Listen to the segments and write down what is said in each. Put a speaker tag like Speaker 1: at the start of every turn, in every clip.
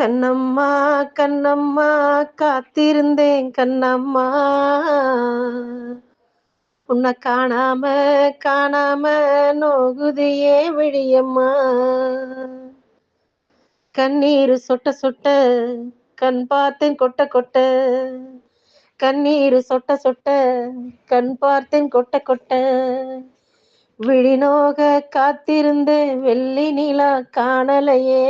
Speaker 1: கண்ணம்மா கண்ணம்மா காத்திருந்தேன் கண்ணம்மா. உன்னை காணாம காணாம நோகுதியே விழியம்மா கண்ணீர் சொட்ட சொட்ட கண் பார்த்தேன் கொட்ட கொட்ட. கண்ணீர் சொட்ட சொட்ட கண் பார்த்தேன் கொட்ட கொட்ட. விழிநோக காத்திருந்தேன் வெள்ளி நிலா காணலையே.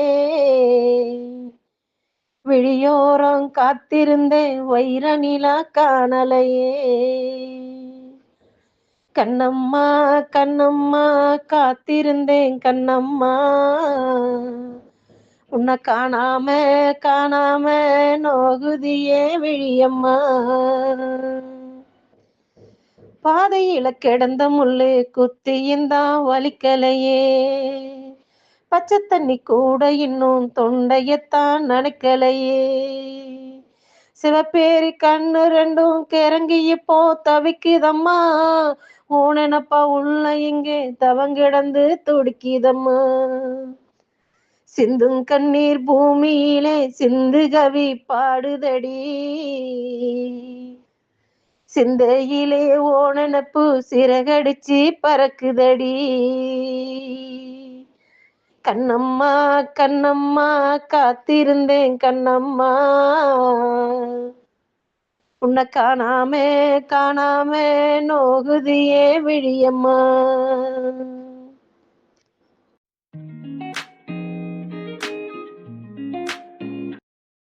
Speaker 1: விழியோரம் காத்திருந்தேன் வைர நிலா காணலையே. கண்ணம்மா கண்ணம்மா காத்திருந்தேன் கண்ணம்மா. உன்னை காணாம காணாம நோகுதியே விழியம்மா. பாதையில கிடந்த முள்ளு குத்தியுந்தான் வலிக்கலையே. பச்சை தண்ணி கூட இன்னும் தொண்டையத்தான் நடக்கலையே சிவப்பேரி கண்ணு ரெண்டும் கிறங்கி இப்போ தவிக்குதம்மா. ஊனப்பா உள்ள இங்கே தவங்கிடந்து துடிக்குதம்மா. சிந்தும் கண்ணீர் பூமியிலே சிந்து கவி பாடுதடி. சிந்தையிலே ஓனனப்பு சிறகடிச்சு பறக்குதடி. கண்ணம்மா கண்ணம்மா காத்திருந்தேன் கண்ணம்மா. உன்னை காணாமே காணாமே நோகுதியே விழியம்மா.